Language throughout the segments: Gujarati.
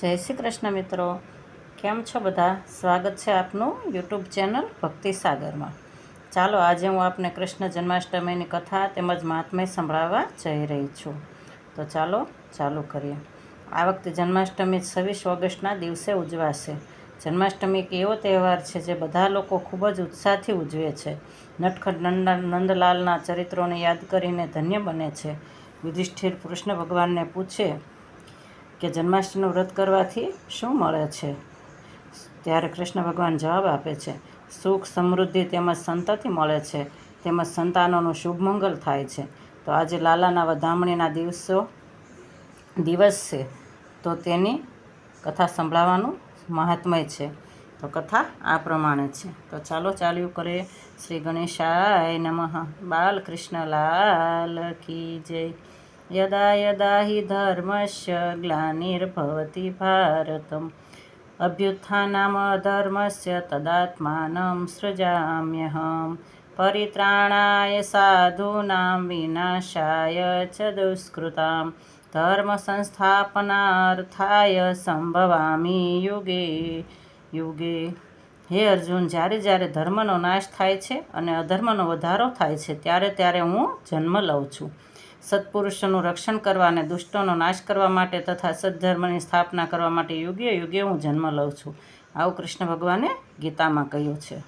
જય શ્રી કૃષ્ણ મિત્રો. કેમ છો બધા? સ્વાગત છે આપનું યુટ્યુબ ચેનલ ભક્તિ સાગરમાં. ચાલો આજે હું આપને કૃષ્ણ જન્માષ્ટમીની કથા તેમજ મહાત્મય સંભળાવવા જઈ રહી છું. તો ચાલો, ચાલુ કરીએ. આ વખતે જન્માષ્ટમી છવ્વીસ ઓગસ્ટના દિવસે ઉજવાશે. જન્માષ્ટમી એક એવો તહેવાર છે જે બધા લોકો ખૂબ જ ઉત્સાહથી ઉજવે છે. નટખટ નંદ, નંદલાલના ચરિત્રોને યાદ કરીને ધન્ય બને છે. યુધિષ્ઠિર કૃષ્ણ ભગવાનને પૂછે કે જન્માષ્ટમીનું વ્રત કરવાથી શું મળે છે? ત્યારે કૃષ્ણ ભગવાન જવાબ આપે છે, સુખ, સમૃદ્ધિ તેમજ સંતતિ મળે છે. તેમજ સંતાનોનું શુભ મંગલ થાય છે. તો આજે લાલાના વધામણીના દિવસો, દિવસ છે. તો તેની કથા સંભળાવવાનું મહાત્મય છે. તો કથા આ પ્રમાણે છે. તો ચાલો ચાલ્યું કરે શ્રી ગણેશાય નમઃ. બાલકૃષ્ણ લાલ કી જય. યદા યદા હિ धर्मस्य ગ્લાનિર્ભવતિ ભારતમ अभ्युत्थानमधर्मस्य तदात्मानं સૃજામ્યહં પરિત્રાણાય साधूनां વિનાશાય ચ दुष्कृतां ધર્મ સંસ્થાપનાર્થાય સંભવામી યુગે યુગે હે અર્જુન જ્યારે જ્યારે ધર્મનો નાશ થાય છે અને અધર્મનો વધારો થાય છે, ત્યારે ત્યારે હું જન્મ લઉં છું. સત્પુરુષોનું રક્ષણ કરવા અને દુષ્ટોનો નાશ કરવા માટે તથા સદ્ધર્મની સ્થાપના કરવા માટે યોગ્ય યોગ્ય હું જન્મ લઉં છું. આવું કૃષ્ણ ભગવાને ગીતામાં કહ્યું છે.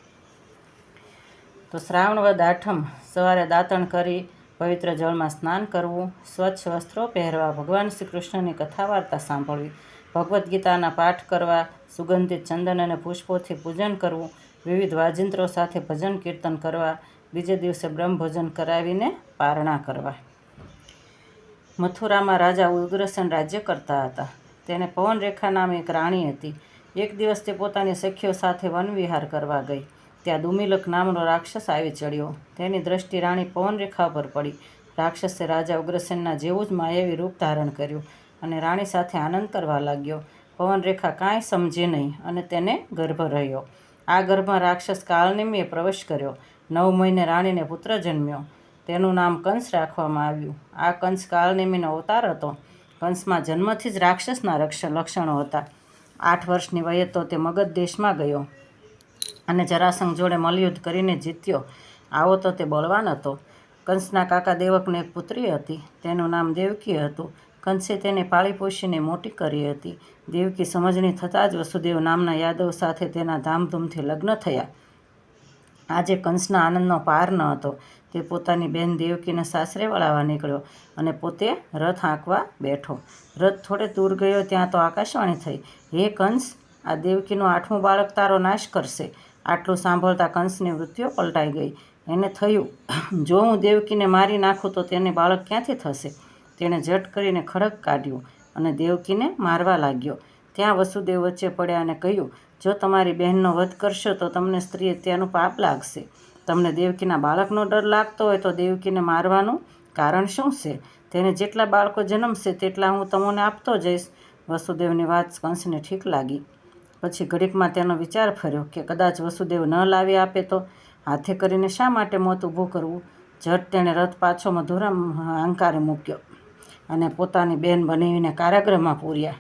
તો શ્રાવણ વદ આઠમ સવારે દાંતણ કરી પવિત્ર જળમાં સ્નાન કરવું, સ્વચ્છ વસ્ત્રો પહેરવા, ભગવાન શ્રી કૃષ્ણની કથા વાર્તા સાંભળવી, ભગવદ્ ગીતાના પાઠ કરવા, સુગંધિત ચંદન અને પુષ્પોથી પૂજન કરવું, વિવિધ વાજિંત્રો સાથે ભજન કીર્તન કરવા, બીજે દિવસે બ્રહ્મભોજન કરાવીને પારણા કરવા. મથુરામાં રાજા ઉગ્રસેન રાજ્ય કરતા હતા. તેને પવનરેખા નામે એક રાણી હતી. એક દિવસ તે પોતાની સખીઓ સાથે વનવિહાર કરવા ગઈ. ત્યાં દુમિલક નામનો રાક્ષસ આવી ચડ્યો. તેની દ્રષ્ટિ રાણી પવનરેખા પર પડી. રાક્ષસે રાજા ઉગ્રસેનના જેવું જ માયાવી રૂપ ધારણ કર્યું અને રાણી સાથે આનંદ કરવા લાગ્યો. પવનરેખા કાંઈ સમજે નહીં અને તેને ગર્ભ રહ્યો. આ ગર્ભમાં રાક્ષસ કાળનેમીએ પ્રવેશ કર્યો. નવ મહિને રાણીને પુત્ર જન્મ્યો. તેનું નામ કંસ રાખવામાં આવ્યું. આ કંસ કાળનેમીનો અવતાર હતો. કંસમાં જન્મથી જ રાક્ષસના રક્ષ લક્ષણો હતા. આઠ વર્ષની વયે તો તે મગધ દેશમાં ગયો અને જરાસંઘ જોડે મલયુદ્ધ કરીને જીત્યો. આવો તો તે બળવાન હતો. કંસના કાકા દેવકને એક પુત્રી હતી. તેનું નામ દેવકી હતું. કંસે તેને પાળી પોષીને મોટી કરી હતી. દેવકી સમજણી થતાં જ વસુદેવ નામના યાદવ સાથે તેના ધામધૂમથી લગ્ન થયા. આજે કંસના આનંદનો પાર ન હતો. તે પોતાની બહેન દેવકીને સાસરે વળાવવા નીકળ્યો અને પોતે રથ હાંકવા બેઠો. રથ થોડે દૂર ગયો ત્યાં તો આકાશવાણી થઈ. હે કંસ, આ દેવકીનું આઠમું બાળક તારો નાશ કરશે. આટલું સાંભળતા કંસની મૃત્યુ પલટાઈ ગઈ. એને થયું. જો હું દેવકીને મારી નાખું તો તેને બાળક ક્યાંથી થશે? તેણે ઝટ કરીને ખડક કાઢ્યું અને દેવકીને મારવા લાગ્યો. ત્યાં વસુદેવ વચ્ચે પડ્યા અને કહ્યું, જો તમારી બહેનનો વધ કરશો તો તમને સ્ત્રી હત્યાનું પાપ લાગશે. તમને દેવકીના બાળકનો ડર લાગતો હોય તો દેવકીને મારવાનું કારણ શું છે? તેને જેટલા બાળકો જન્મશે તેટલા હું તમને આપતો જઈશ. વસુદેવની વાત કંસને ઠીક લાગી. પછી ઘડીકમાં તેનો વિચાર ફર્યો કે કદાચ વસુદેવ ન લાવી આપે તો હાથે કરીને શા માટે મોત ઊભું કરવું? ઝટ તેણે રથ પાછો મધુરા અહંકારે મૂક્યો અને પોતાની બેન બનાવીને કારાગૃહમાં પૂર્યા.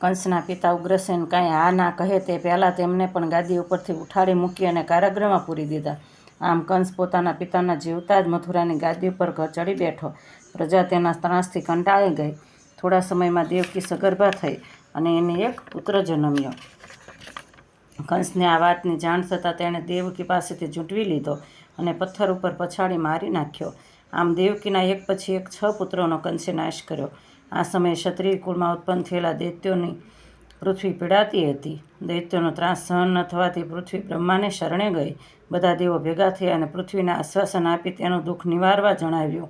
કંસના પિતા ઉગ્રસેન કાંઈ આ ના કહે તે પહેલાં તેમને પણ ગાદી ઉપરથી ઉઠાડી મૂકી અને કારાગૃહમાં પૂરી દીધા. આમ કંસ પોતાના પિતાના જીવતા જ મથુરાની ગાદી ઉપર ઘર ચડી બેઠો. પ્રજા તેના ત્રાસથી કંટાળી ગઈ. થોડા સમયમાં દેવકી સગર્ભા થઈ અને એને એક પુત્ર જન્મ્યો. કંસને આ વાતની જાણ થતાં તેણે દેવકી પાસેથી ઝૂંટવી લીધો અને પથ્થર ઉપર પછાડી મારી નાખ્યો. આમ દેવકીના એક પછી એક છ પુત્રોનો કંસે નાશ કર્યો. આ સમયે ક્ષત્રિય કુળમાં ઉત્પન્ન થયેલા દૈત્યોની પૃથ્વી પીડાતી હતી. દૈત્યોનો ત્રાસ સહન ન થવાથી પૃથ્વી બ્રહ્માને શરણે ગઈ. બધા દેવો ભેગા થયા અને પૃથ્વીને આશ્વાસન આપી તેનું દુઃખ નિવારવા જણાવ્યું.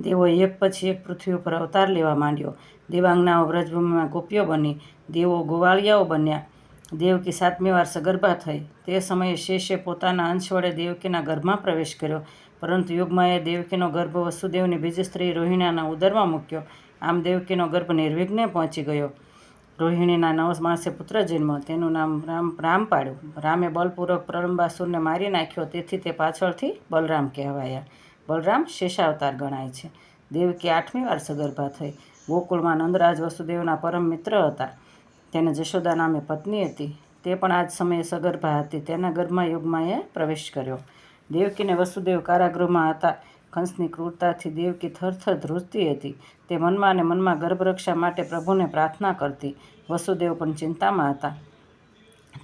દેવોએ એક પછી એક પૃથ્વી ઉપર અવતાર લેવા માંડ્યો. દેવાંગનાઓ વ્રજભૂમિમાં ગોપીઓ બની. દેવો ગોવાળિયાઓ બન્યા. દેવકી સાતમી વાર સગર્ભા થઈ. તે સમયે શેષે પોતાના અંશ વડે દેવકીના ગર્ભમાં પ્રવેશ કર્યો. પરંતુ યુગમાએ દેવકીનો ગર્ભ વસુદેવની બીજી સ્ત્રી રોહિણાના ઉદરમાં મૂક્યો. આમ દેવકીનો ગર્ભ નિર્વિઘ્ને પહોંચી ગયો. રોહિણીના નવ માસે પુત્ર જન્મ. તેનું નામ રામ રામ પાડ્યું રામે બલપૂર્વક પ્રલંબાસુરને મારી નાખ્યો. તેથી તે પાછળથી બલરામ કહેવાયા. બલરામ શેષાવતાર ગણાય છે. દેવકી આઠમી વાર સગર્ભા થઈ. ગોકુળમાં નંદરાજ વસુદેવના પરમ મિત્ર હતા. તેને જશોદા નામે પત્ની હતી. તે પણ આ જ સમયે સગર્ભા હતી. તેના ગર્ભમાં યુગમાં એ પ્રવેશ કર્યો. દેવકીને વસુદેવ કારાગૃહમાં હતા. કંસની ક્રૂરતાથી દેવકી થરથર ધ્રુજતી હતી. તે મનમાં અને મનમાં ગર્ભરક્ષા માટે પ્રભુને પ્રાર્થના કરતી. વસુદેવ પણ ચિંતામાં હતા.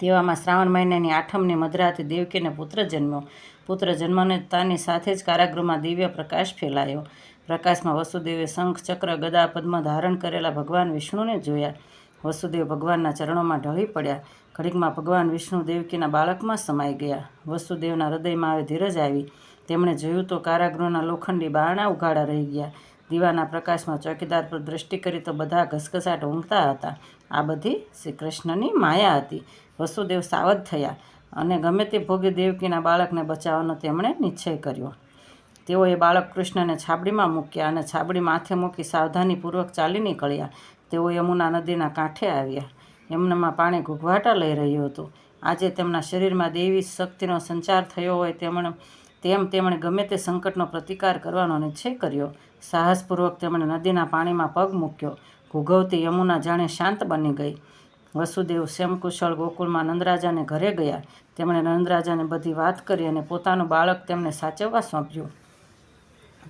તેવામાં શ્રાવણ મહિનાની આઠમની મધરાતે દેવકીને પુત્ર જન્મ્યો. પુત્ર જન્મને તાની સાથે જ કારાગૃહમાં દિવ્ય પ્રકાશ ફેલાયો. પ્રકાશમાં વસુદેવે શંખ, ચક્ર, ગદા, પદ્મ ધારણ કરેલા ભગવાન વિષ્ણુને જોયા. વસુદેવ ભગવાનના ચરણોમાં ઢળી પડ્યા. ઘડીકમાં ભગવાન વિષ્ણુ દેવકીના બાળકમાં સમાઈ ગયા. વસુદેવના હૃદયમાં આવે ધીરજ આવી. તેમણે જોયું તો કારાગૃહના લોખંડી બારણા ઉઘાડા રહી ગયા. દીવાના પ્રકાશમાં ચોકીદાર પર દૃષ્ટિ કરી તો બધા ઘસઘસાટ ઊંઘતા હતા. આ બધી શ્રી કૃષ્ણની માયા હતી. વસુદેવ સાવધ થયા અને ગમે તે ભોગે દેવકીના બાળકને બચાવવાનો તેમણે નિશ્ચય કર્યો. તેઓએ બાળક કૃષ્ણને છાબડીમાં મૂક્યા અને છાબડી માથે મૂકી સાવધાનીપૂર્વક ચાલી નીકળ્યા. તેઓ યમુના નદીના કાંઠે આવ્યા. એમનામાં પાણી ઘૂઘવાટા લઈ રહ્યું હતું. આજે તેમના શરીરમાં દેવી શક્તિનો સંચાર થયો હોય તેમણે તેમ તેમણે ગમે તે સંકટનો પ્રતિકાર કરવાનો નિશ્ચય કર્યો. સાહસપૂર્વક તેમણે નદીના પાણીમાં પગ મૂક્યો. ઘૂઘવતી યમુના જાણે શાંત બની ગઈ. વસુદેવ શ્યામકુશળ ગોકુળમાં નંદરાજાને ઘરે ગયા. તેમણે નંદરાજાને બધી વાત કરી અને પોતાનું બાળક તેમને સાચવવા સોંપ્યું.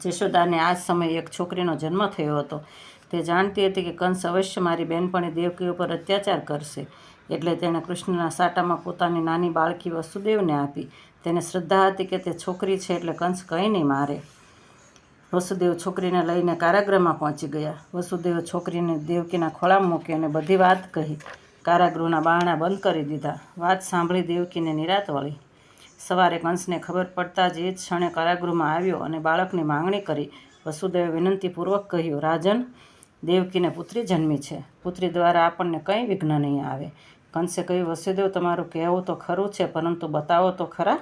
જશોદાને આ સમયે એક છોકરીનો જન્મ થયો હતો. તે જાણતી હતી કે કંસ અવશ્ય મારી બહેનપણી દેવકી ઉપર અત્યાચાર કરશે. એટલે તેણે કૃષ્ણના સાટામાં પોતાની નાની બાળકી વસુદેવને આપી. તેને શ્રદ્ધા હતી કે તે છોકરી છે એટલે કંસ કંઈ નહીં મારે. વસુદેવ છોકરીને લઈને કારાગૃહમાં પહોંચી ગયા. વસુદેવ છોકરીને દેવકીના ખોળામાં મૂકી અને બધી વાત કહી. કારાગૃહના બારણા બંધ કરી દીધા. વાત સાંભળી દેવકીને નિરાત વળી. સવારે કંસને ખબર પડતા જ એ જ ક્ષણે કારાગૃહમાં આવ્યો અને બાળકની માંગણી કરી. વસુદેવે વિનંતીપૂર્વક કહ્યું, રાજન, દેવકીને પુત્રી જન્મી છે. પુત્રી દ્વારા આપણને કંઈ વિઘ્ન નહીં આવે. કંસે કહ્યું, વસુદેવ, તમારું કહેવું તો ખરું છે, પરંતુ બતાવો તો ખરા.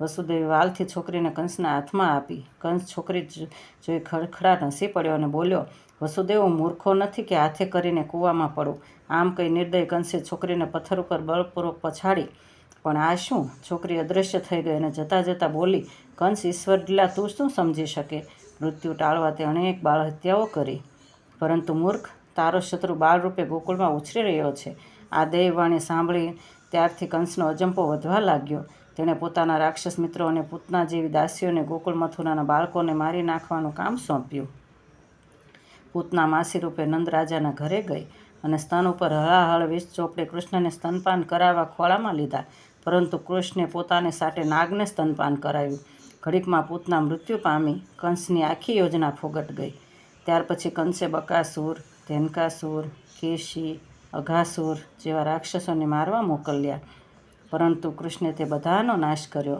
વસુદેવે વાલથી છોકરીને કંસના હાથમાં આપી. કંસ છોકરી જોઈ ખડખડા નસી પડ્યો અને બોલ્યો, વસુદેવ, હું મૂર્ખો નથી કે હાથે કરીને કૂવામાં પડું. આમ કંઈ નિર્દય કંસે છોકરીને પથ્થર ઉપર બળપૂર્વક પછાડી. પણ આ શું? છોકરી અદૃશ્ય થઈ ગઈ અને જતાં જતાં બોલી, કંસ ઈશ્વર લીલા તું શું સમજી શકે? મૃત્યુ ટાળવા તે અનેક બાળ હત્યાઓ કરી. પરંતુ મૂર્ખ, તારો શત્રુ બાળરૂપે ગોકુળમાં ઉછરી રહ્યો છે. આ દૈવવાણી સાંભળી ત્યારથી કંસનો અજંપો વધવા લાગ્યો. તેણે પોતાના રાક્ષસ મિત્રો અને પૂતના જેવી દાસીઓને ગોકુળ મથુરાના બાળકોને મારી નાખવાનું કામ સોંપ્યું. પૂતના માસી રૂપે નંદ રાજાના ઘરે ગઈ અને સ્તન ઉપર હળાહળ વીસ ચોપડે કૃષ્ણને સ્તનપાન કરાવવા ખોળામાં લીધા, પરંતુ કૃષ્ણે પોતાને સાટે નાગને સ્તનપાન કરાવ્યું. ઘડીકમાં પૂતના મૃત્યુ પામી કંસની આખી યોજના ફોગટ ગઈ. ત્યાર પછી કંસે બકાસુર, ધેનકાસુર, કેશી, અઘાસુર જેવા રાક્ષસોને મારવા મોકલ્યા. પરંતુ કૃષ્ણે તે બધાનો નાશ કર્યો.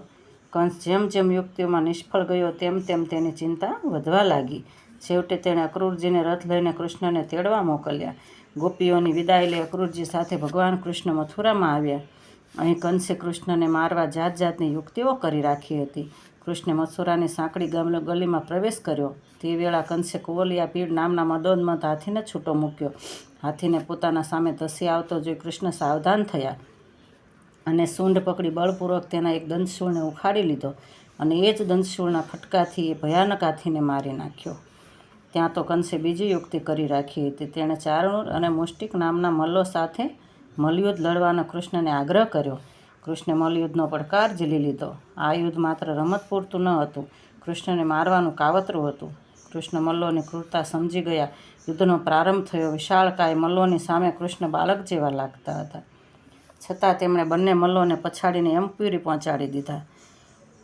કંસ જેમ જેમ યુક્તિઓમાં નિષ્ફળ ગયો, તેમ તેમ તેની ચિંતા વધવા લાગી. છેવટે તેણે અક્રૂરજીને રથ લઈને કૃષ્ણને તેડવા મોકલ્યા. ગોપીઓની વિદાય લઈ અક્રૂરજી સાથે ભગવાન કૃષ્ણ મથુરામાં આવ્યા. અહીં કંસે કૃષ્ણને મારવા જાત જાતની યુક્તિઓ કરી રાખી હતી. કૃષ્ણે મથુરાની સાંકડી ગામલો ગલીમાં પ્રવેશ કર્યો. તે વેળા કંસે કુવલિયા પીડ નામના મદોન્મત હાથીને છૂટો મૂક્યો. હાથીને પોતાના સામે ધસી આવતો જોઈ કૃષ્ણ સાવધાન થયા. અને સૂંઢ પકડી બળપૂર્વક તેના એક દંતશૂળને ઉખાડી લીધો અને એ જ દંતશૂળના ફટકાથી એ ભયાનક હાથીને મારી નાખ્યો. ત્યાં તો કંસે બીજી યુક્તિ કરી રાખી હતી. તેણે ચારણુર અને મુષ્ટિક નામના મલ્લો સાથે મલયુદ્ધ લડવાનો કૃષ્ણને આગ્રહ કર્યો. કૃષ્ણે મલયુદ્ધનો પડકાર ઝીલી લીધો. આ યુદ્ધ માત્ર રમત પૂરતું ન હતું. કૃષ્ણને મારવાનું કાવતરું હતું. કૃષ્ણ મલ્લોની ક્રૂરતા સમજી ગયા. યુદ્ધનો પ્રારંભ થયો. વિશાળકાય મલ્લોની સામે કૃષ્ણ બાળક જેવા લાગતા હતા. છતાં તેમણે બંને મલ્લોને પછાડીને એમ્પ્યુરી પહોંચાડી દીધા.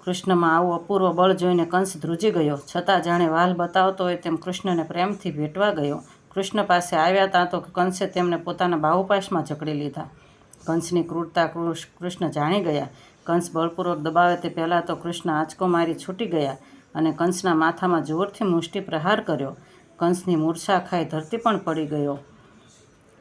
કૃષ્ણમાં આવું અપૂર્વ બળ જોઈને કંસ ધ્રુજી ગયો. છતાં જાણે વાલ બતાવતો હોય તેમ કૃષ્ણને પ્રેમથી ભેટવા ગયો. કૃષ્ણ પાસે આવ્યા ત્યાં તો કંસે તેમને પોતાના બાહુપાશમાં જકડી લીધા. કંસની ક્રૂરતા કૃષ્ણ જાણી ગયા. કંસ બળપૂર્વક દબાવે તે પહેલાં તો કૃષ્ણ આંચકો મારી છૂટી ગયા અને કંસના માથામાં જોરથી મુષ્ટિ પ્રહાર કર્યો. કંસની મૂર્છા ખાઈ ધરતી પણ પડી ગયો.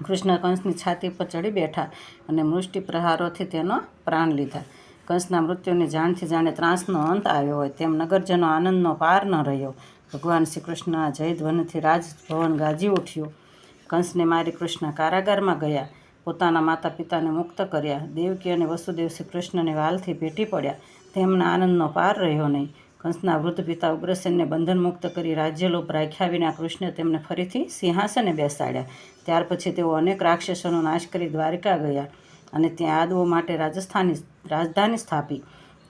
કૃષ્ણ કંસની છાતી પર ચડી બેઠા અને મૃષ્ટિ પ્રહારોથી તેનો પ્રાણ લીધા. કંસના મૃત્યુની જાણથી જાણે ત્રાસનો અંત આવ્યો હોય તેમ નગરજનો આનંદનો પાર ન રહ્યો. ભગવાન શ્રી કૃષ્ણના જયધ્વનથી રાજભવન ગાજી ઉઠ્યું. કંસને મારી કૃષ્ણ કારાગારમાં ગયા. પોતાના માતા પિતાને મુક્ત કર્યા. દેવકી અને વસુદેવ શ્રી કૃષ્ણને વાલથી ભેટી પડ્યા. તેમના આનંદનો પાર રહ્યો નહીં. કંસના વૃદ્ધ પિતા ઉગ્રસેનને બંધનમુક્ત કરી રાજ્યલોપ રાખ્યા વિના કૃષ્ણે તેમને ફરીથી સિંહાસને બેસાડ્યા. ત્યાર પછી તેઓ અનેક રાક્ષસોનો નાશ કરી દ્વારિકા ગયા અને ત્યાં યાદવો માટે રાજસ્થાની રાજધાની સ્થાપી.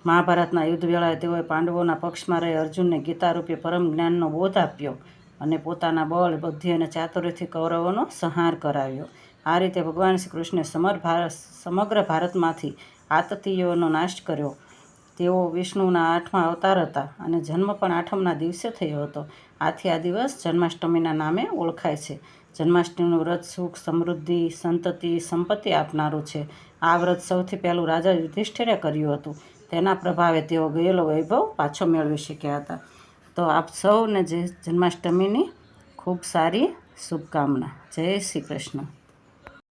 મહાભારતના યુદ્ધ વેળાએ તેઓએ પાંડવોના પક્ષમાં રહી અર્જુનને ગીતારૂપી પરમ જ્ઞાનનો બોધ આપ્યો અને પોતાના બળ, બુદ્ધિ અને ચાતુર્યથી કૌરવોનો સંહાર કરાવ્યો. આ રીતે ભગવાન શ્રી કૃષ્ણે સમર ભારત સમગ્ર ભારતમાંથી આતતીયોનો નાશ કર્યો. તેઓ વિષ્ણુના આઠમા અવતાર હતા અને જન્મ પણ આઠમના દિવસે થયો હતો. આથી આ દિવસ જન્માષ્ટમીના નામે ઓળખાય છે. જન્માષ્ટમીનું વ્રત સુખ, સમૃદ્ધિ, સંતતિ, સંપત્તિ આપનારું છે. આ વ્રત સૌથી પહેલું રાજા યુધિષ્ઠિરે કર્યું હતું. તેના પ્રભાવે તેઓ ગયેલો વૈભવ પાછો મેળવી શક્યા હતા. તો આપ સૌને જે જન્માષ્ટમીની ખૂબ સારી શુભકામના. જય શ્રી કૃષ્ણ.